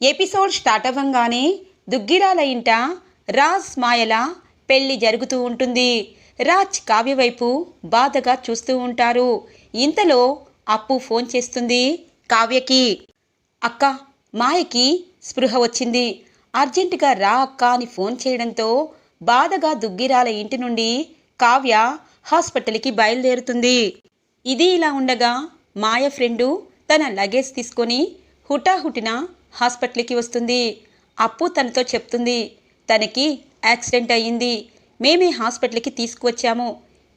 Episode start అవ్వంగానే Duggirala ఇంట రాజ్ మాయల పెళ్ళి జరుగుతూ ఉంటుంది. రాజ్ కావ్య వైపు బాధగా చూస్తూ ఉంటారు. ఇంతలో అప్పు ఫోన్ చేస్తుంది కావ్యకి. అక్క మాయకి స్పృహ వచ్చింది. అర్జెంటుగా రా అక్క అని ఫోన్ చేయడంతో బాధగా దుగ్గిరాల ఇంటి నుండి కావ్య హాస్పిటల్కి బయలుదేరుతుంది. ఇది ఇలా ఉండగా మాయ ఫ్రెండు తన లగేజ్ తీసుకొని హుటాహుటిన హాస్పిటల్కి వస్తుంది. అప్పు తనతో చెప్తుంది. తనకి యాక్సిడెంట్ అయ్యింది. మేమే హాస్పిటల్కి తీసుకువచ్చాము.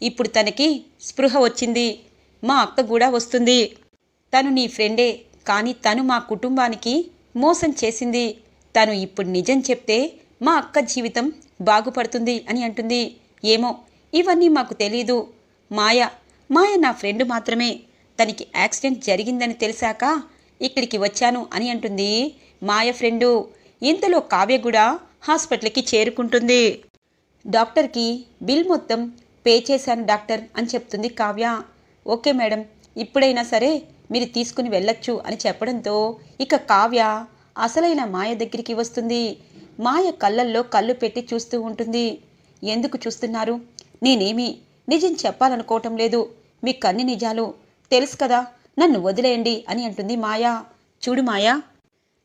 ఇప్పుడు తనకి స్పృహ వచ్చింది. మా అక్క కూడా వస్తుంది. తను నీ ఫ్రెండే. కానీ తను మా కుటుంబానికి మోసం చేసింది. తను ఇప్పుడు నిజం చెప్తే మా అక్క జీవితం బాగుపడుతుంది అని అంటుంది. ఏమో ఇవన్నీ మాకు తెలీదు. మాయ మాయ నా ఫ్రెండ్ మాత్రమే. తనకి యాక్సిడెంట్ జరిగిందని తెలిసాక ఇక్కడికి వచ్చాను అని అంటుంది మాయ ఫ్రెండు. ఇంతలో కావ్య కూడా హాస్పిటల్కి చేరుకుంటుంది. డాక్టర్కి బిల్ మొత్తం పే చేశాను డాక్టర్ అని చెప్తుంది కావ్య. ఓకే మేడం ఇప్పుడైనా సరే మీరు తీసుకుని వెళ్ళొచ్చు అని చెప్పడంతో ఇక కావ్య అసలైన మాయ దగ్గరికి వస్తుంది. మాయ కళ్ళల్లో కళ్ళు పెట్టి చూస్తూ ఉంటుంది. ఎందుకు చూస్తున్నారు? నేనేమి నిజం చెప్పాలనుకోవటం లేదు. మీకు అన్ని నిజాలు తెలుసు కదా. నన్ను వదిలేయండి అని అంటుంది మాయా. చూడు మాయా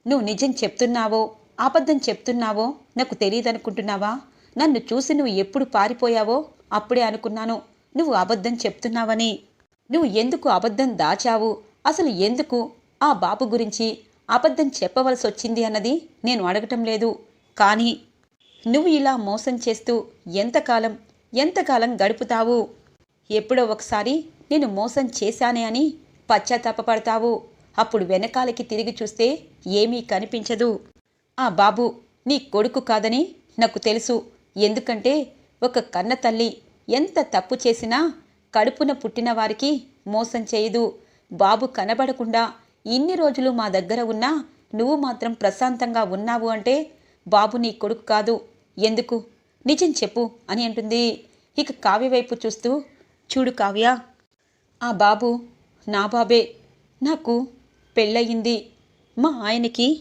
నువ్వు నిజం చెప్తున్నావో అబద్ధం చెప్తున్నావో నాకు తెలియదనుకుంటున్నావా? నన్ను చూసి నువ్వు ఎప్పుడు పారిపోయావో అప్పుడే అనుకున్నాను. నువ్వు అబద్ధం చెప్తున్నావని. నువ్వు ఎందుకు అబద్ధం దాచావు? అసలు ఎందుకు ఆ బాబు గురించి అబద్ధం చెప్పవలసి వచ్చింది అన్నది నేను అడగటం లేదు. కానీ నువ్వు ఇలా మోసం చేస్తూ ఎంతకాలం ఎంతకాలం గడుపుతావు? ఎప్పుడో ఒకసారి నేను మోసం చేశానే అని పశ్చాత్తాపడతావు అప్పుడు వెనకాలకి తిరిగి చూస్తే ఏమీ కనిపించదు. ఆ బాబు నీ కొడుకు కాదని నాకు తెలుసు. ఎందుకంటే ఒక కన్న తల్లి ఎంత తప్పు చేసినా కడుపున పుట్టిన వారికి మోసం చేయదు. బాబు కనబడకుండా ఇన్ని రోజులు మా దగ్గర ఉన్నా నువ్వు మాత్రం ప్రశాంతంగా ఉన్నావు అంటే బాబు నీ కొడుకు కాదు. ఎందుకు? నిజం చెప్పు అని అంటుంది. ఇక కావ్య వైపు చూస్తూ చూడు కావ్య. ఆ బాబు నా బాబే నాకు పెళ్ళయింది. మా ఆయనకి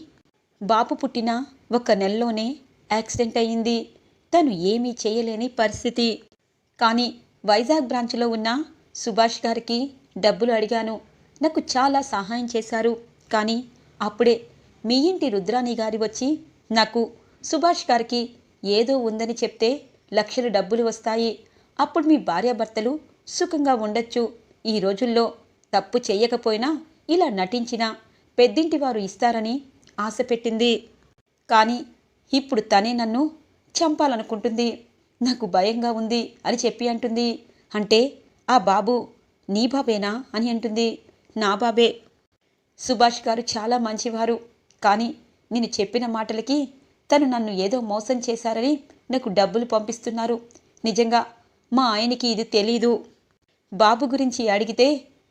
బాబు పుట్టిన ఒక నెలలోనే యాక్సిడెంట్ అయ్యింది. తను ఏమీ చేయలేని పరిస్థితి. కానీ వైజాగ్ బ్రాంచ్లో ఉన్న సుభాష్ గారికి డబ్బులు అడిగాను. నాకు చాలా సహాయం చేశారు. కానీ అప్పుడే మీ ఇంటి రుద్రాణి గారి వచ్చి నాకు సుభాష్ గారికి ఏదో ఉందని చెప్తే లక్షలు డబ్బులు వస్తాయి. అప్పుడు మీ భార్యాభర్తలు సుఖంగా ఉండొచ్చు. ఈ రోజుల్లో తప్పు చెయ్యకపోయినా ఇలా నటించినా పెద్దింటి వారు ఇస్తారని ఆశ పెట్టింది కానీ ఇప్పుడు తనే నన్ను చంపాలనుకుంటుంది. నాకు భయంగా ఉంది అని చెప్పి అంటుంది. అంటే ఆ బాబు నీ బాబేనా? అని అంటుంది. నా బాబే. సుభాష్ గారు చాలా మంచివారు. కానీ నేను చెప్పిన మాటలకి తను నన్ను ఏదో మోసం చేశారని నాకు డబ్బులు పంపిస్తున్నారు. నిజంగా మా ఆయనకి ఇది తెలీదు. బాబు గురించి అడిగితే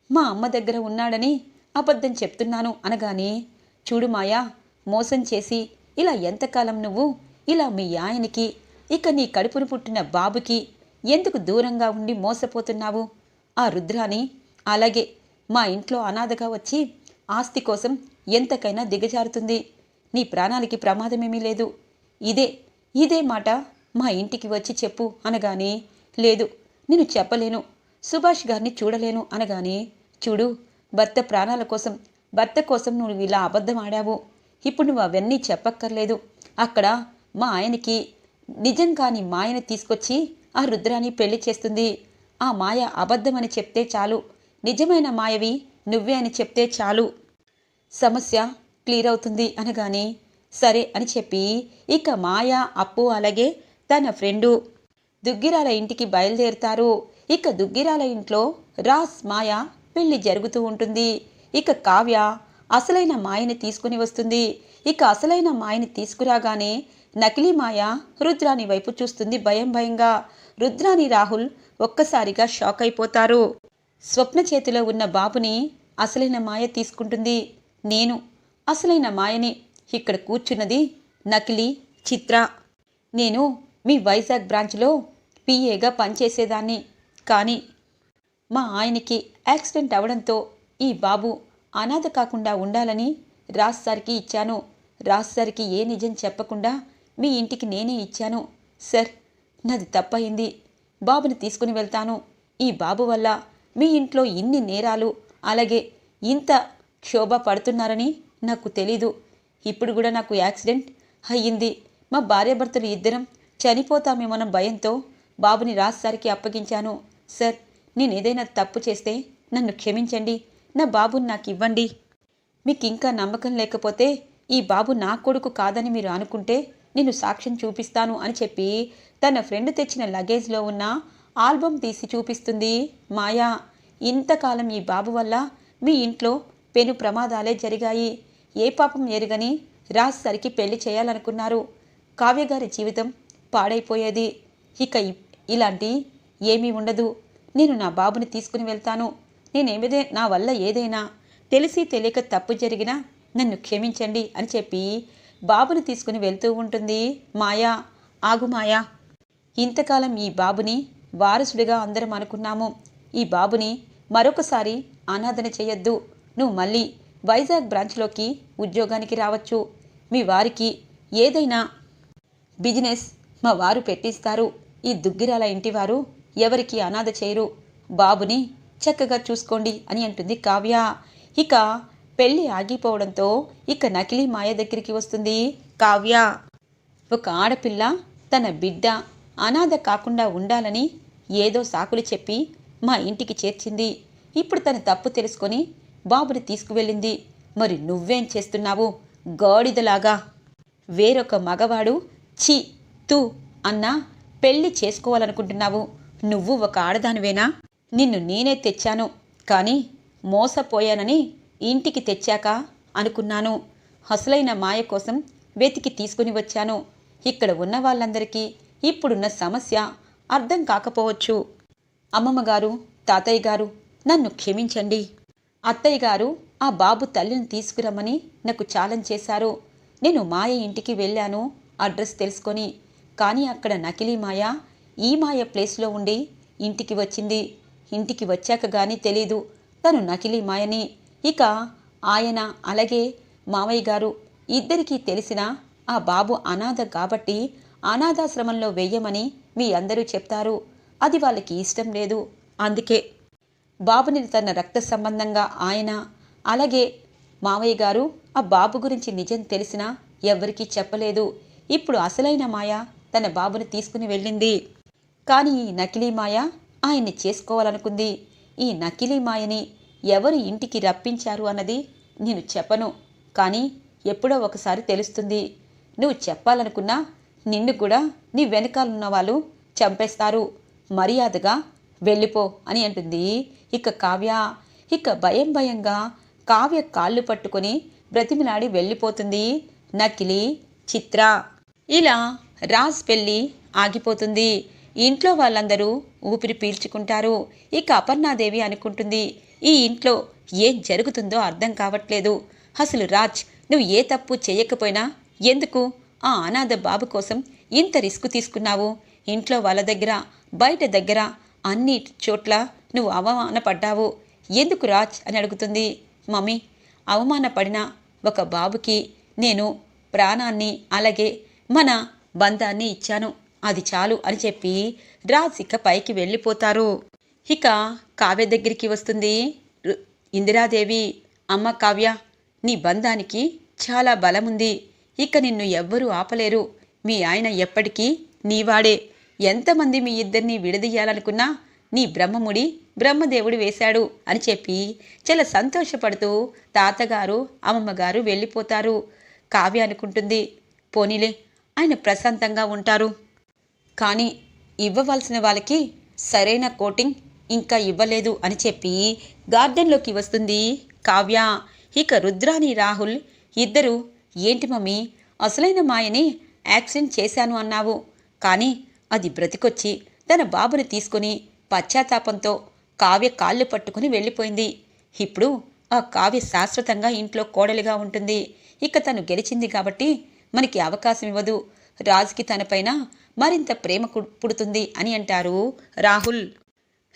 మా అమ్మ దగ్గర ఉన్నాడని అబద్ధం చెప్తున్నాను అనగానే చూడు మాయా మోసం చేసి ఇలా ఎంతకాలం నువ్వు ఇలా మీ ఆయనకి ఇక నీ కడుపును పుట్టిన బాబుకి ఎందుకు దూరంగా ఉండి మోసపోతున్నావు? ఆ రుద్రాని అలాగే మా ఇంట్లో అనాథగా వచ్చి ఆస్తి కోసం ఎంతకైనా దిగజారుతుంది. నీ ప్రాణాలకి ప్రమాదమేమీ లేదు. ఇదే ఇదే మాట మా ఇంటికి వచ్చి చెప్పు అనగానే లేదు నేను చెప్పలేను. సుభాష్ గారిని చూడలేను అనగానే చూడు భర్త ప్రాణాల కోసం భర్త కోసం నువ్వు ఇలా అబద్ధం ఆడావు. ఇప్పుడు నువ్వు అవన్నీ చెప్పక్కర్లేదు. అక్కడ మా ఆయనకి నిజం కాని మాయను తీసుకొచ్చి ఆ రుద్రాన్ని పెళ్ళి చేస్తుంది. ఆ మాయ అబద్ధమని చెప్తే చాలు. నిజమైన మాయవి నువ్వే అని చెప్తే చాలు. సమస్య క్లియర్ అవుతుంది అనగానే సరే అని చెప్పి ఇక మాయ అప్పు అలాగే తన ఫ్రెండు దుగ్గిరాల ఇంటికి బయలుదేరుతారు. ఇక దుగ్గిరాల ఇంట్లో రాస్ మాయ పెళ్ళి జరుగుతూ ఉంటుంది. ఇక కావ్య అసలైన మాయని తీసుకుని వస్తుంది. ఇక అసలైన మాయని తీసుకురాగానే నకిలీ మాయ రుద్రాని వైపు చూస్తుంది భయం భయంగా. రుద్రాని రాహుల్ ఒక్కసారిగా షాక్ అయిపోతారు. స్వప్న చేతిలో ఉన్న బాబుని అసలైన మాయ తీసుకుంటుంది. నేను అసలైన మాయని. ఇక్కడ కూర్చున్నది నకిలీ చిత్ర. నేను మీ వైజాగ్ బ్రాంచ్లో పిఏగా పనిచేసేదాన్ని. కానీ మా ఆయనకి యాక్సిడెంట్ అవడంతో ఈ బాబు అనాథ కాకుండా ఉండాలని రాజ్ సార్కి ఇచ్చాను. రాజ్ సార్కి ఏ నిజం చెప్పకుండా మీ ఇంటికి నేనే ఇచ్చాను. సార్ నాది తప్పయింది. బాబుని తీసుకుని వెళ్తాను. ఈ బాబు వల్ల మీ ఇంట్లో ఇన్ని నేరాలు అలాగే ఇంత క్షోభ పడుతున్నారని నాకు తెలీదు. ఇప్పుడు కూడా నాకు యాక్సిడెంట్ అయ్యింది. మా భార్యాభర్తలు ఇద్దరం చనిపోతామేమన్న భయంతో బాబుని రాజ్ సార్కి అప్పగించాను. సార్ నేను ఏదైనా తప్పు చేస్తే నన్ను క్షమించండి. నా బాబుని నాకు ఇవ్వండి మీకు ఇంకా నమ్మకం లేకపోతే ఈ బాబు నా కొడుకు కాదని మీరు అనుకుంటే నేను సాక్ష్యం చూపిస్తాను అని చెప్పి తన ఫ్రెండ్ తెచ్చిన లగేజ్లో ఉన్న ఆల్బమ్ తీసి చూపిస్తుంది. మాయా ఇంతకాలం ఈ బాబు వల్ల మీ ఇంట్లో పెను ప్రమాదాలే జరిగాయి. ఏ పాపం ఎరుగని రాజ్ సరికి పెళ్ళి చేయాలనుకున్నారు. కావ్యగారి జీవితం పాడైపోయేది. ఇక ఇలాంటి ఏమీ ఉండదు. నేను నా బాబుని తీసుకుని వెళ్తాను. నేనేమిదే? నా వల్ల ఏదైనా? తెలిసి తెలియక తప్పు జరిగినా నన్ను క్షమించండి అని చెప్పి బాబుని తీసుకుని వెళ్తూ ఉంటుంది. మాయా ఆగు మాయా. ఇంతకాలం ఈ బాబుని వారసుడిగా అందరం అనుకున్నాము. ఈ బాబుని మరొకసారి అనాథన చేయొద్దు. నువ్వు మళ్ళీ వైజాగ్ బ్రాంచ్లోకి ఉద్యోగానికి రావచ్చు. మీ వారికి ఏదైనా బిజినెస్ మా వారు పెట్టిస్తారు. ఈ దుగ్గిరాల ఇంటివారు ఎవరికి అనాథ చేయరు. బాబుని చక్కగా చూసుకోండి అని అంటుంది కావ్య. ఇక పెళ్ళి ఆగిపోవడంతో ఇక నకిలీ మాయ దగ్గరికి వస్తుంది కావ్య. ఒక ఆడపిల్ల తన బిడ్డ అనాథ కాకుండా ఉండాలని ఏదో సాకులు చెప్పి మా ఇంటికి చేర్చింది. ఇప్పుడు తన తప్పు తెలుసుకొని బాబుని తీసుకువెళ్ళింది. మరి నువ్వేం చేస్తున్నావు? గాడిదలాగా. వేరొక మగవాడు ఛీ తూ అన్నా పెళ్ళి చేసుకోవాలనుకుంటున్నావు. నువ్వు ఒక ఆడదానివేనా? నిన్ను నేనే తెచ్చాను కానీ మోసపోయానని ఇంటికి తెచ్చాక అనుకున్నాను. అసలైన మాయ కోసం వెతికి తీసుకుని వచ్చాను. ఇక్కడ ఉన్న వాళ్ళందరికీ ఇప్పుడున్న సమస్య అర్థం కాకపోవచ్చు. అమ్మమ్మగారు తాతయ్య గారు నన్ను క్షమించండి. అత్తయ్య గారు ఆ బాబు తల్లిని తీసుకురమ్మని నాకు ఛాలెంజ్ చేశారు. నేను మాయ ఇంటికి వెళ్ళాను అడ్రస్ తెలుసుకొని కానీ అక్కడ నకిలీ మాయ ఈ మాయ ప్లేస్లో ఉండి ఇంటికి వచ్చింది. ఇంటికి వచ్చాక గానీ తెలీదు. తను నకిలీ మాయని. ఇక ఆయన అలాగే మావయ్య గారు ఇద్దరికీ తెలిసిన ఆ బాబు అనాథ కాబట్టి అనాథాశ్రమంలో వెయ్యమని మీ అందరూ చెప్తారు. అది వాళ్ళకి ఇష్టం లేదు. అందుకే బాబుని తన రక్త సంబంధంగా ఆయన అలాగే మావయ్య గారు ఆ బాబు గురించి నిజం తెలిసినా ఎవ్వరికీ చెప్పలేదు. ఇప్పుడు అసలైన మాయ తన బాబుని తీసుకుని వెళ్ళింది. కానీ ఈ నకిలీ మాయ ఆయన్ని చేసుకోవాలనుకుంది. ఈ నకిలీ మాయని ఎవరు ఇంటికి రప్పించారు అన్నది నేను చెప్పను. కానీ ఎప్పుడో ఒకసారి తెలుస్తుంది. నువ్వు చెప్పాలనుకున్నా నిన్ను కూడా నీ వెనకాలన్న వాళ్ళు చంపేస్తారు. మర్యాదగా వెళ్ళిపో అని అంటుంది. ఇక కావ్య. ఇక భయం భయంగా కావ్య కాళ్ళు పట్టుకొని బ్రతిమిలాడి వెళ్ళిపోతుంది. నకిలీ చిత్ర. ఇలా రాజ్ పెళ్ళి ఆగిపోతుంది. ఇంట్లో వాళ్ళందరూ ఊపిరి పీల్చుకుంటారు. ఇక అపర్ణాదేవి అనుకుంటుంది ఈ ఇంట్లో ఏం జరుగుతుందో అర్థం కావట్లేదు. అసలు రాజ్ నువ్వు ఏ తప్పు చేయకపోయినా ఎందుకు ఆ అనాథ బాబు కోసం ఇంత రిస్క్ తీసుకున్నావు? ఇంట్లో వాళ్ళ దగ్గర బయట దగ్గర అన్ని చోట్ల నువ్వు అవమానపడ్డావు. ఎందుకు రాజ్ అని అడుగుతుంది. మమ్మీ అవమానపడిన ఒక బాబుకి నేను ప్రాణాన్ని అలాగే మన బంధాన్ని ఇచ్చాను. అది చాలు అని చెప్పి రాజ్ ఇక పైకి వెళ్ళిపోతారు. ఇక కావ్య దగ్గరికి వస్తుంది. ఇందిరాదేవి అమ్మ కావ్య నీ బంధానికి చాలా బలముంది. ఇక నిన్ను ఎవ్వరూ ఆపలేరు. మీ ఆయన ఎప్పటికీ నీవాడే. ఎంతమంది మీ ఇద్దరిని విడదీయాలనుకున్నా నీ బ్రహ్మముడి బ్రహ్మదేవుడు వేశాడు అని చెప్పి చాలా సంతోషపడుతూ తాతగారు అమ్మమ్మగారు వెళ్ళిపోతారు. కావ్య అనుకుంటుంది పోనీలే ఆయన ప్రశాంతంగా ఉంటారు. కానీ ఇవ్వవలసిన వాళ్ళకి సరైన కోటింగ్ ఇంకా ఇవ్వలేదు అని చెప్పి గార్డెన్లోకి వస్తుంది కావ్య. ఇక రుద్రాని రాహుల్ ఇద్దరు ఏంటి మమ్మీ అసలైన మాయని యాక్సిడెంట్ చేశాను అన్నావు. కానీ అది బ్రతికొచ్చి తన బాబుని తీసుకుని పశ్చాత్తాపంతో కావ్య కాళ్ళు పట్టుకుని వెళ్ళిపోయింది. ఇప్పుడు ఆ కావ్య శాశ్వతంగా ఇంట్లో కోడలిగా ఉంటుంది. ఇక తను గెలిచింది కాబట్టి మనకి అవకాశం ఇవ్వదు. రాజుకి తనపైన మరింత ప్రేమ కు- పుడుతుంది అని అంటారు రాహుల్.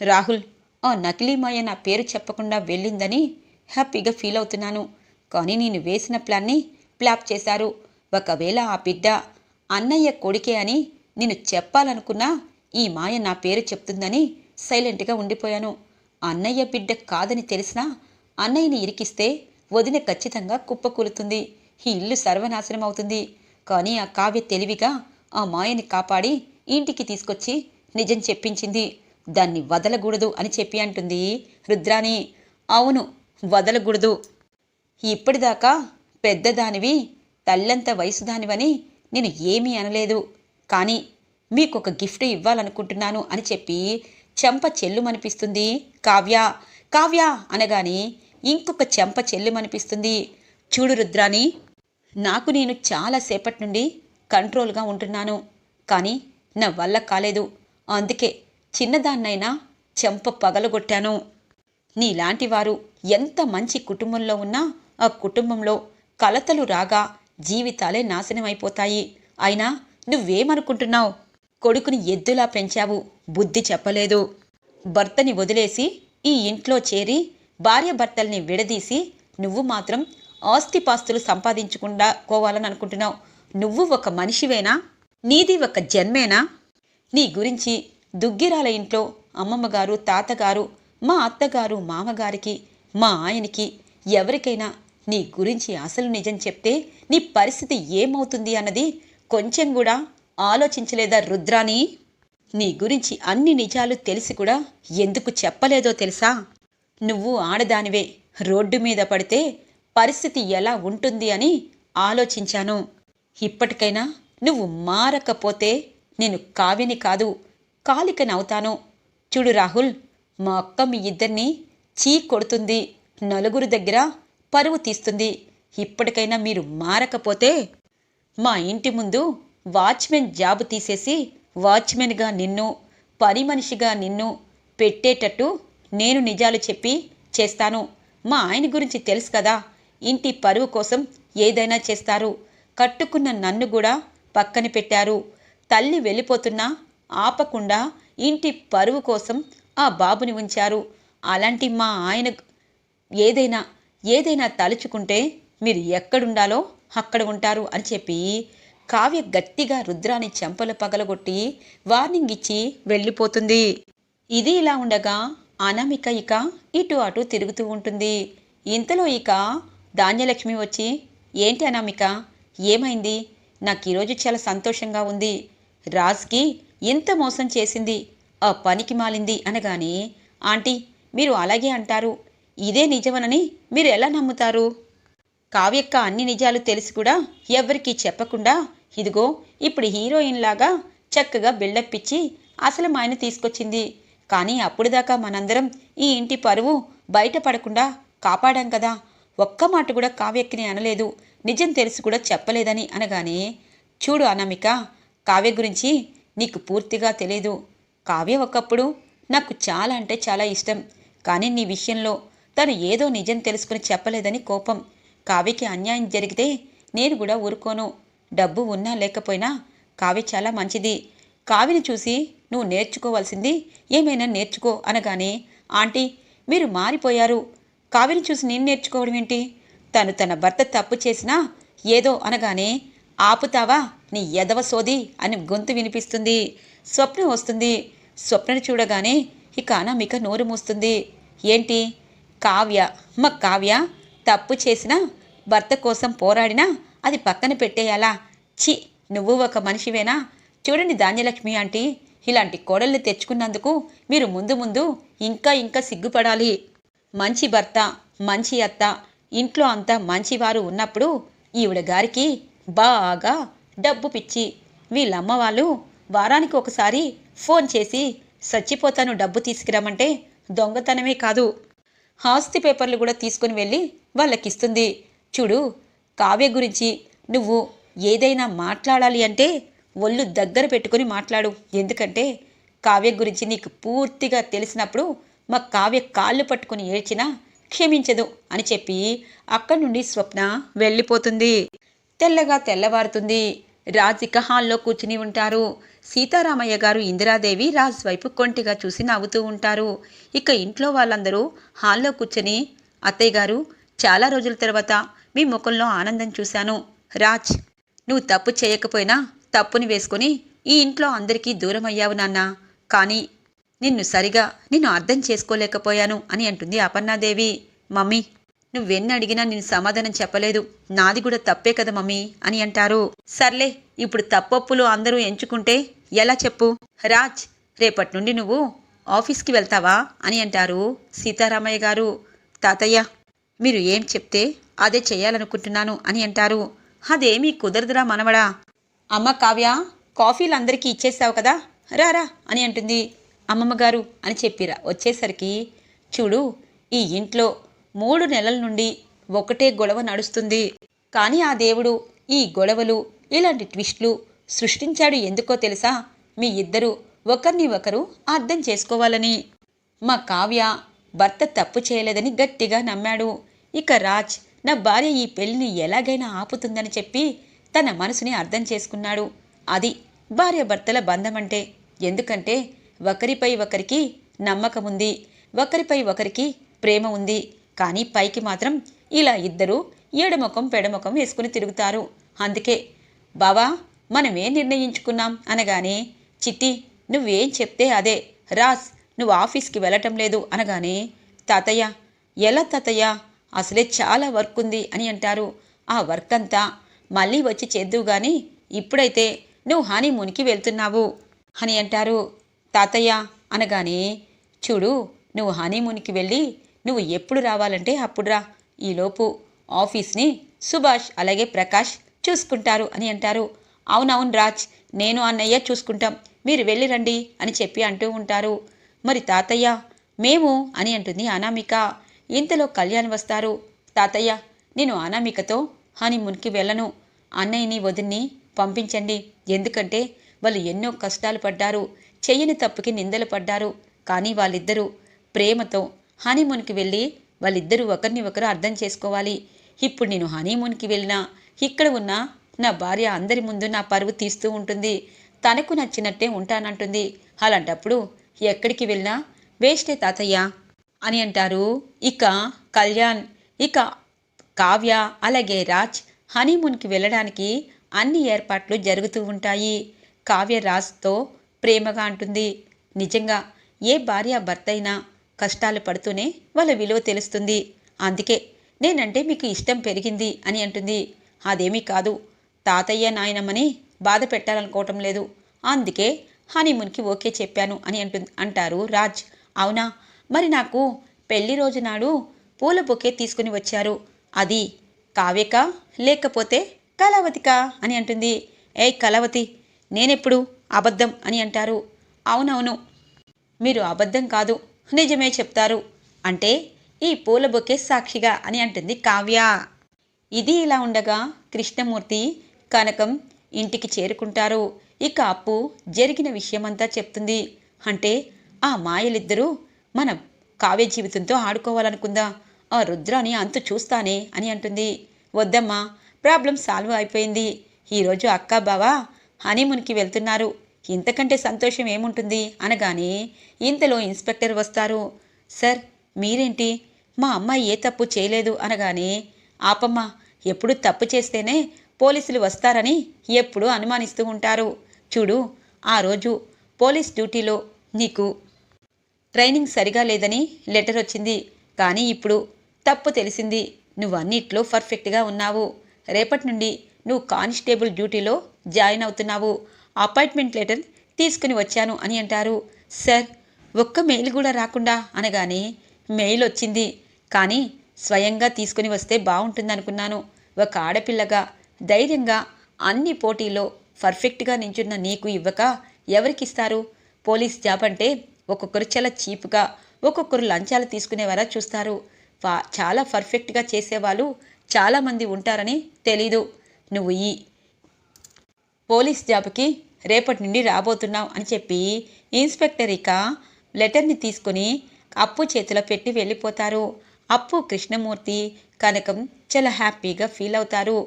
రాహుల్ ఆ నకిలీమాయ నా పేరు చెప్పకుండా వెళ్ళిందని హ్యాపీగా ఫీల్ అవుతున్నాను. కానీ నేను వేసిన ప్లాన్ని ప్లాప్ చేశారు. ఒకవేళ ఆ బిడ్డ అన్నయ్య కొడుకే అని నేను చెప్పాలనుకున్నా ఈ మాయ నా పేరు చెప్తుందని సైలెంట్గా ఉండిపోయాను. అన్నయ్య బిడ్డ కాదని తెలిసినా అన్నయ్యని ఇరికిస్తే వదిన ఖచ్చితంగా కుప్పకూలుతుంది. ఈ ఇల్లు సర్వనాశనం అవుతుంది. కానీ ఆ కావ్య తెలివిగా ఆ మాయని కాపాడి ఇంటికి తీసుకొచ్చి నిజం చెప్పించింది. దాన్ని వదలకూడదు అని చెప్పి అంటుంది రుద్రాని అవును వదలకూడదు. ఇప్పటిదాకా పెద్దదానివి తల్లంత వయసు దానివని నేను ఏమీ అనలేదు. కానీ మీకు ఒక గిఫ్ట్ ఇవ్వాలనుకుంటున్నాను అని చెప్పి చెంప చెల్లుమనిపిస్తుంది కావ్య. కావ్య అనగానే ఇంకొక చెంప చెల్లుమనిపిస్తుంది. చూడు రుద్రాని నాకు నేను చాలాసేపటి నుండి కంట్రోల్గా ఉంటున్నాను. కానీ నా వల్ల కాలేదు. అందుకే చిన్నదాన్నైనా చెంప పగలగొట్టాను. నీలాంటి వారు ఎంత మంచి కుటుంబంలో ఉన్నా ఆ కుటుంబంలో కలతలు రాగా జీవితాలే నాశనమైపోతాయి. అయినా నువ్వేమనుకుంటున్నావు? కొడుకుని ఎద్దులా పెంచావు. బుద్ధి చెప్పలేదు. భర్తని వదిలేసి ఈ ఇంట్లో చేరి భార్యాభర్తల్ని విడదీసి నువ్వు మాత్రం ఆస్తిపాస్తులు సంపాదించకుండా కోవాలని అనుకుంటున్నావు నువ్వు ఒక మనిషివేనా? నీది ఒక జన్మేనా? నీ గురించి దుగ్గిరాల ఇంట్లో అమ్మమ్మగారు తాతగారు మా అత్తగారు మామగారికి మా ఆయనకి ఎవరికైనా నీ గురించి అసలు నిజం చెప్తే నీ పరిస్థితి ఏమవుతుంది అన్నది కొంచెం కూడా ఆలోచించలేదా రుద్రాని నీ గురించి అన్ని నిజాలు తెలిసి కూడా ఎందుకు చెప్పలేదో తెలుసా? నువ్వు ఆడదానివే రోడ్డు మీద పడితే పరిస్థితి ఎలా ఉంటుంది అని ఆలోచించాను. ఇప్పటికైనా నువ్వు మారకపోతే నేను కావ్యని కాదు కాలికనవుతాను చూడు రాహుల్ మా అక్క మీ ఇద్దరిని చీ కొడుతుంది నలుగురు దగ్గర పరువు తీస్తుంది. ఇప్పటికైనా మీరు మారకపోతే మా ఇంటి ముందు వాచ్మెన్ జాబ్ తీసేసి వాచ్మెన్గా నిన్ను పని మనిషిగా నిన్ను పెట్టేటట్టు నేను నిజాలు చెప్పి చేస్తాను. మా ఆయన గురించి తెలుసు కదా ఇంటి పరువు కోసం ఏదైనా చేస్తారు. కట్టుకున్న నన్ను కూడా పక్కన పెట్టారు. తల్లి వెళ్ళిపోతున్నా ఆపకుండా ఇంటి పరువు కోసం ఆ బాబుని ఉంచారు. అలాంటి మా ఆయన ఏదైనా ఏదైనా తలుచుకుంటే మీరు ఎక్కడుండాలో అక్కడ ఉంటారు అని చెప్పి కావ్య గట్టిగా రుద్రాని చెంపలు పగలగొట్టి వార్నింగ్ ఇచ్చి వెళ్ళిపోతుంది. ఇది ఇలా ఉండగా అనామిక ఇక ఇటు అటు తిరుగుతూ ఉంటుంది. ఇంతలో ఇక ధాన్యలక్ష్మి వచ్చి ఏంటి అనామిక? ఏమైంది? నాకు ఈరోజు చాలా సంతోషంగా ఉంది. రాజ్కి ఎంత మోసం చేసింది? ఆ పనికి మాలింది అనగానే ఆంటీ మీరు అలాగే అంటారు. ఇదే నిజమనని మీరు ఎలా నమ్ముతారు? కావ్యక్క అన్ని నిజాలు తెలిసి కూడా ఎవరికీ చెప్పకుండా ఇదిగో ఇప్పుడు హీరోయిన్ లాగా చక్కగా బిల్డప్ ఇచ్చి అసలు మా ఆయన తీసుకొచ్చింది. కానీ అప్పుడు దాకా మనందరం ఈ ఇంటి పరువు బయటపడకుండా కాపాడాం కదా. ఒక్క మాట కూడా కావ్యక్కిని అనలేదు. నిజం తెలిసి కూడా చెప్పలేదని అనగానే చూడు అనామిక కావ్య గురించి నీకు పూర్తిగా తెలియదు కావ్య ఒకప్పుడు నాకు చాలా అంటే చాలా ఇష్టం. కానీ నీ విషయంలో తను ఏదో నిజం తెలుసుకుని చెప్పలేదని కోపం. కావ్యకి అన్యాయం జరిగితే నేను కూడా ఊరుకోను. డబ్బు ఉన్నా లేకపోయినా కావ్య చాలా మంచిది. కావ్యని చూసి నువ్వు నేర్చుకోవాల్సింది ఏమైనా నేర్చుకో అనగానే ఆంటీ మీరు మారిపోయారు. కావ్యని చూసి నేను నేర్చుకోవడం ఏంటి? తను తన భర్త తప్పు చేసినా ఏదో అనగానే ఆపుతావా? నీ ఎదవ సోది అని గొంతు వినిపిస్తుంది. స్వప్న వస్తుంది. స్వప్నను చూడగానే ఇక అనామిక నోరు మూస్తుంది. ఏంటి? కావ్య? మా కావ్య? తప్పు చేసినా భర్త కోసం పోరాడినా అది పక్కన పెట్టేయాలా? చి నువ్వు ఒక మనిషివేనా? చూడండి ధాన్యలక్ష్మి ఆంటీ ఇలాంటి కోడల్ని తెచ్చుకున్నందుకు మీరు ముందు ముందు ఇంకా ఇంకా సిగ్గుపడాలి. మంచి భర్త మంచి అత్త ఇంట్లో అంతా మంచివారు ఉన్నప్పుడు ఈవిడ గారికి బాగా డబ్బు పిచ్చి. వీళ్ళమ్మ వాళ్ళు వారానికి ఒకసారి ఫోన్ చేసి చచ్చిపోతాను డబ్బు తీసుకురమ్మంటే దొంగతనమే కాదు. ఆస్తి పేపర్లు కూడా తీసుకుని వెళ్ళి వాళ్ళకిస్తుంది. చూడు కావ్య గురించి నువ్వు ఏదైనా మాట్లాడాలి అంటే ఒళ్ళు దగ్గర పెట్టుకొని మాట్లాడు. ఎందుకంటే కావ్య గురించి నీకు పూర్తిగా తెలిసినప్పుడు మా కావ్య కాళ్ళు పట్టుకుని ఏడ్చినా క్షమించదు అని చెప్పి అక్కడి నుండి స్వప్న వెళ్ళిపోతుంది. తెల్లగా తెల్లవారుతుంది. రాజ్ హాల్లో కూర్చుని ఉంటారు. సీతారామయ్య గారు ఇందిరాదేవి రాజ్ వైపు కొంటిగా చూసి నవ్వుతూ ఉంటారు. ఇక ఇంట్లో వాళ్ళందరూ హాల్లో కూర్చొని అత్తయ్య గారు చాలా రోజుల తర్వాత మీ ముఖంలో ఆనందం చూశాను. రాజ్ నువ్వు తప్పు చేయకపోయినా తప్పుని వేసుకొని ఈ ఇంట్లో అందరికీ దూరం అయ్యావు నాన్న. కానీ నిన్ను సరిగా నిన్ను అర్థం చేసుకోలేకపోయాను అని అంటుంది అపర్ణాదేవి. మమ్మీ నువ్వెన్ని అడిగినా నేను సమాధానం చెప్పలేదు. నాది కూడా తప్పే కదా మమ్మీ అని అంటారు. సర్లే ఇప్పుడు తప్పప్పులు అందరూ ఎంచుకుంటే ఎలా చెప్పు? రాజ్ రేపటి నుండి నువ్వు ఆఫీస్కి వెళ్తావా అని అంటారు సీతారామయ్య గారు. తాతయ్య మీరు ఏం చెప్తే అదే చేయాలనుకుంటున్నాను అని అంటారు. అదేమీ కుదరదురా మనవడా. అమ్మ కావ్య కాఫీలు అందరికీ ఇచ్చేసావు కదా? రారా అని అంటుంది. అమ్మమ్మ గారు అని చెప్పిరా. వచ్చేసరికి చూడు ఈ ఇంట్లో మూడు నెలల నుండి ఒకటే గొడవ నడుస్తుంది. కానీ ఆ దేవుడు ఈ గొడవలు ఇలాంటి ట్విస్ట్లు సృష్టించాడు ఎందుకో తెలుసా? మీ ఇద్దరు ఒకరిని ఒకరు అర్థం చేసుకోవాలని. మా కావ్య భర్త తప్పు చేయలేదని గట్టిగా నమ్మాడు. ఇక రాజ్ నా భార్య ఈ పెళ్ళిని ఎలాగైనా ఆపుతుందని చెప్పి తన మనసుని అర్థం చేసుకున్నాడు. అది భార్య భర్తల బంధం అంటే ఎందుకంటే ఒకరిపై ఒకరికి నమ్మకం ఉంది ఒకరిపై ఒకరికి ప్రేమ ఉంది కానీ పైకి మాత్రం ఇలా ఇద్దరూ ఏడముఖం పెడముఖం వేసుకుని తిరుగుతారు. అందుకే బావా మనమే నిర్ణయించుకున్నాం అనగానే చిట్టి నువ్వేం చెప్తే అదే. రాస్ నువ్వు ఆఫీస్కి వెళ్ళటం లేదు అనగానే తాతయ్య ఎలా తాతయ్య? అసలే చాలా వర్క్ ఉంది అని అంటారు. ఆ వర్క్ అంతా మళ్ళీ వచ్చి చేద్దువు గాని ఇప్పుడైతే నువ్వు హనీమూన్కి వెళ్తున్నావు అని అంటారు. తాతయ్య అనగానే చూడు నువ్వు హనీమూన్కి వెళ్ళి నువ్వు ఎప్పుడు రావాలంటే అప్పుడు రా. ఈలోపు ఆఫీస్ని సుభాష్ అలాగే ప్రకాష్ చూసుకుంటారు అని అంటారు. అవునవును రాజ్ నేను అన్నయ్య చూసుకుంటాం. మీరు వెళ్ళి రండి అని చెప్పి అంటూ ఉంటారు. మరి తాతయ్య మేము అని అంటుంది అనామిక. ఇంతలో కళ్యాణ్ వస్తారు. తాతయ్య నేను అనామికతో హనీమూన్కి వెళ్ళను. అన్నయ్యని వదిన్ని పంపించండి. ఎందుకంటే వాళ్ళు ఎన్నో కష్టాలు పడ్డారు. చెయ్యని తప్పుకి నిందలు పడ్డారు. కానీ వాళ్ళిద్దరూ ప్రేమతో హనీమూన్కి వెళ్ళి వాళ్ళిద్దరూ ఒకరిని ఒకరు అర్థం చేసుకోవాలి. ఇప్పుడు నేను హనీమూన్కి వెళ్ళినా ఇక్కడ ఉన్న నా భార్య అందరి ముందు నా పరువు తీస్తూ ఉంటుంది. తనకు నచ్చినట్టే ఉంటానంటుంది. అలాంటప్పుడు ఎక్కడికి వెళ్ళినా వేస్టే తాతయ్య అని అంటారు. ఇక కళ్యాణ్ ఇక కావ్య అలాగే రాజ్ హనీమూన్కి వెళ్ళడానికి అన్ని ఏర్పాట్లు జరుగుతూ ఉంటాయి. కావ్య రాజ్తో ప్రేమగా అంటుంది. నిజంగా ఏ భార్య భర్త అయినా కష్టాలు పడుతూనే వాళ్ళ విలువ తెలుస్తుంది. అందుకే నేనంటే మీకు ఇష్టం పెరిగింది అని అంటుంది. అదేమీ కాదు. తాతయ్య నాయనమ్మని బాధ పెట్టాలనుకోవటం లేదు. అందుకే హనీమూన్కి ఓకే చెప్పాను అని అంటు అంటారు రాజ్. అవునా? మరి నాకు పెళ్ళి రోజు నాడు పూల బొకే తీసుకుని వచ్చారు. అది కావ్యక లేకపోతే కళావతిక అని అంటుంది. ఏ కళావతి నేనెప్పుడు అబద్ధం అని అంటారు. అవునవును మీరు అబద్ధం కాదు నిజమే చెప్తారు. అంటే ఈ పూల బొకే సాక్షిగా అని అంటుంది కావ్య. ఇది ఇలా ఉండగా కృష్ణమూర్తి కనకం ఇంటికి చేరుకుంటారు. ఇక అప్పు జరిగిన విషయమంతా చెప్తుంది. అంటే ఆ మాయలిద్దరూ మన కావ్య జీవితంతో ఆడుకోవాలనుకుందా? ఆ రుద్రాని అంతు చూస్తానే అని అంటుంది. వద్దమ్మా ప్రాబ్లం సాల్వ్ అయిపోయింది. ఈరోజు అక్క బావ హనీమూన్కి వెళ్తున్నారు. ఇంతకంటే సంతోషం ఏముంటుంది? అనగానే ఇంతలో ఇన్స్పెక్టర్ వస్తారు. సార్ మీరేంటి? మా అమ్మాయి ఏ తప్పు చేయలేదు. అనగానే ఆపమ్మ ఎప్పుడు తప్పు చేస్తేనే పోలీసులు వస్తారని ఎప్పుడూ అనుమానిస్తూ ఉంటారు. చూడు ఆ రోజు పోలీస్ డ్యూటీలో నీకు ట్రైనింగ్ సరిగా లేదని లెటర్ వచ్చింది. కానీ ఇప్పుడు తప్పు తెలిసింది. నువ్వు అన్నిట్లో పర్ఫెక్ట్గా ఉన్నావు. రేపటి నుండి నువ్వు కానిస్టేబుల్ డ్యూటీలో జాయిన్ అవుతున్నావు. అపాయింట్మెంట్ లెటర్ తీసుకుని వచ్చాను అని అంటారు. సార్ ఒక్క మెయిల్ కూడా రాకుండా అనగానే మెయిల్ వచ్చింది. కానీ స్వయంగా తీసుకుని వస్తే బాగుంటుందనుకున్నాను. ఒక ఆడపిల్లగా ధైర్యంగా అన్ని పోటీలో పర్ఫెక్ట్గా నించున్న నీకు ఇవ్వక ఎవరికిస్తారు? పోలీస్ జాబ్ అంటే ఒక్కొక్కరు చాలా చీప్గా ఒక్కొక్కరు లంచాలు తీసుకునేవారా చూస్తారు. చాలా పర్ఫెక్ట్గా చేసేవాళ్ళు చాలామంది ఉంటారని తెలీదు. నువ్వు ఈ పోలీస్ జాబ్కి రేపటి నుండి రాబోతున్నావు అని చెప్పి ఇన్స్పెక్టర్ ఇక లెటర్ని తీసుకుని అప్పు చేతిలో పెట్టి వెళ్ళిపోతారు. అప్పు కృష్ణమూర్తి కనకం చాలా హ్యాపీగా ఫీల్ అవుతారు.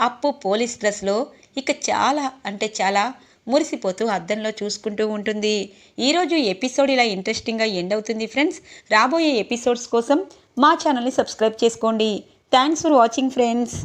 అప్పు పోలీస్ డ్రెస్లో ఇక చాలా అంటే చాలా మురిసిపోతూ అద్దంలో చూసుకుంటూ ఉంటుంది. ఈరోజు ఎపిసోడ్ ఇలా ఇంట్రెస్టింగ్గా ఎండ్ అవుతుంది ఫ్రెండ్స్. రాబోయే ఎపిసోడ్స్ కోసం మా ఛానల్ని సబ్స్క్రైబ్ చేసుకోండి. Thanks for watching friends.